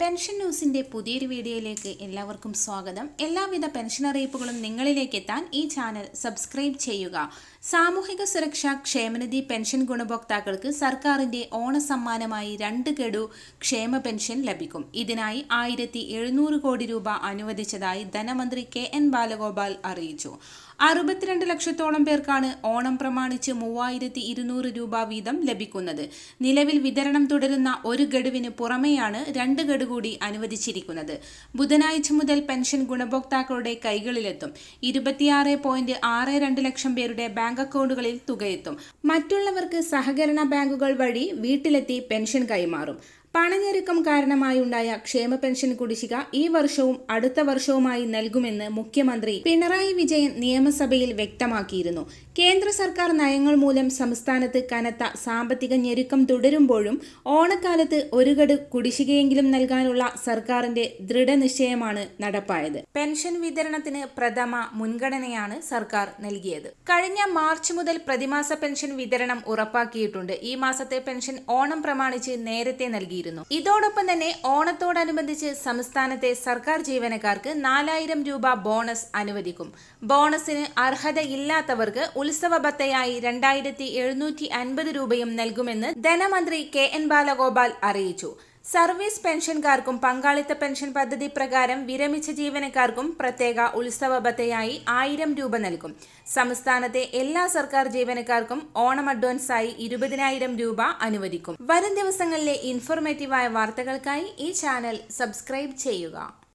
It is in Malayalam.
പെൻഷൻ ന്യൂസിന്റെ പുതിയൊരു വീഡിയോയിലേക്ക് എല്ലാവർക്കും സ്വാഗതം. എല്ലാവിധ പെൻഷൻ അറിയിപ്പുകളും നിങ്ങളിലേക്ക് എത്താൻ ഈ ചാനൽ സബ്സ്ക്രൈബ് ചെയ്യുക. സാമൂഹിക സുരക്ഷാ ക്ഷേമനിധി പെൻഷൻ ഗുണഭോക്താക്കൾക്ക് സർക്കാരിന്റെ ഓണസമ്മാനമായി രണ്ട് ഗഡു ക്ഷേമ പെൻഷൻ ലഭിക്കും. ഇതിനായി ആയിരത്തി കോടി രൂപ അനുവദിച്ചതായി ധനമന്ത്രി കെ എൻ ബാലഗോപാൽ അറിയിച്ചു. അറുപത്തിരണ്ട് ലക്ഷത്തോളം പേർക്കാണ് ഓണം പ്രമാണിച്ച് മൂവായിരത്തി ഇരുന്നൂറ് രൂപ വീതം ലഭിക്കുന്നത്. നിലവിൽ വിതരണം തുടരുന്ന ഒരു ഗഡുവിന് പുറമെയാണ് രണ്ട് ഗഡു കൂടി അനുവദിച്ചിരിക്കുന്നത്. ബുധനാഴ്ച മുതൽ പെൻഷൻ ഗുണഭോക്താക്കളുടെ കൈകളിലെത്തും. ഇരുപത്തിയാറ് പോയിന്റ് ആറ് രണ്ട് ലക്ഷം പേരുടെ ബാങ്ക് അക്കൗണ്ടുകളിൽ തുകയെത്തും. മറ്റുള്ളവർക്ക് സഹകരണ ബാങ്കുകൾ വഴി വീട്ടിലെത്തി പെൻഷൻ കൈമാറും. പണഞ്ഞെരുക്കം കാരണമായുണ്ടായ ക്ഷേമ പെൻഷൻ കുടിശ്ശിക ഈ വർഷവും അടുത്ത വർഷവുമായി നൽകുമെന്ന് മുഖ്യമന്ത്രി പിണറായി വിജയൻ നിയമസഭയിൽ വ്യക്തമാക്കിയിരുന്നു. കേന്ദ്ര സർക്കാർ നയങ്ങൾ മൂലം സംസ്ഥാനത്ത് കനത്ത സാമ്പത്തിക ഞെരുക്കം തുടരുമ്പോഴും ഓണക്കാലത്ത് ഒരു ഗഡു കുടിശ്ശികയെങ്കിലും നൽകാനുള്ള സർക്കാരിന്റെ ദൃഢനിശ്ചയമാണ് നടപ്പായത്. പെൻഷൻ വിതരണത്തിന് പ്രഥമ മുൻഗണനയാണ് സർക്കാർ നൽകിയത്. കഴിഞ്ഞ മാർച്ച് മുതൽ പ്രതിമാസ പെൻഷൻ വിതരണം ഉറപ്പാക്കിയിട്ടുണ്ട്. ഈ മാസത്തെ പെൻഷൻ ഓണം പ്രമാണിച്ച് നേരത്തെ നൽകിയിരുന്നു. ഇതോടൊപ്പം തന്നെ ഓണത്തോടനുബന്ധിച്ച് സംസ്ഥാനത്തെ സർക്കാർ ജീവനക്കാർക്ക് നാലായിരം രൂപ ബോണസ് അനുവദിക്കും. ബോണസിന് അർഹതയില്ലാത്തവർക്ക് ഉത്സവ ഭത്തയായി രണ്ടായിരത്തി എഴുന്നൂറ്റി അൻപത് രൂപയും നൽകുമെന്ന് ധനമന്ത്രി കെ എൻ ബാലഗോപാൽ അറിയിച്ചു. സർവീസ് പെൻഷൻകാർക്കും പങ്കാളിത്ത പെൻഷൻ പദ്ധതി പ്രകാരം വിരമിച്ച ജീവനക്കാർക്കും പ്രത്യേക ഉത്സവ ബത്തയായി ആയിരം രൂപ നൽകും. സംസ്ഥാനത്തെ എല്ലാ സർക്കാർ ജീവനക്കാർക്കും ഓണം അഡ്വാൻസായി ഇരുപതിനായിരം രൂപ അനുവദിക്കും. വരും ദിവസങ്ങളിലെ ഇൻഫോർമേറ്റീവായ വാർത്തകൾക്കായി ഈ ചാനൽ സബ്സ്ക്രൈബ് ചെയ്യുക.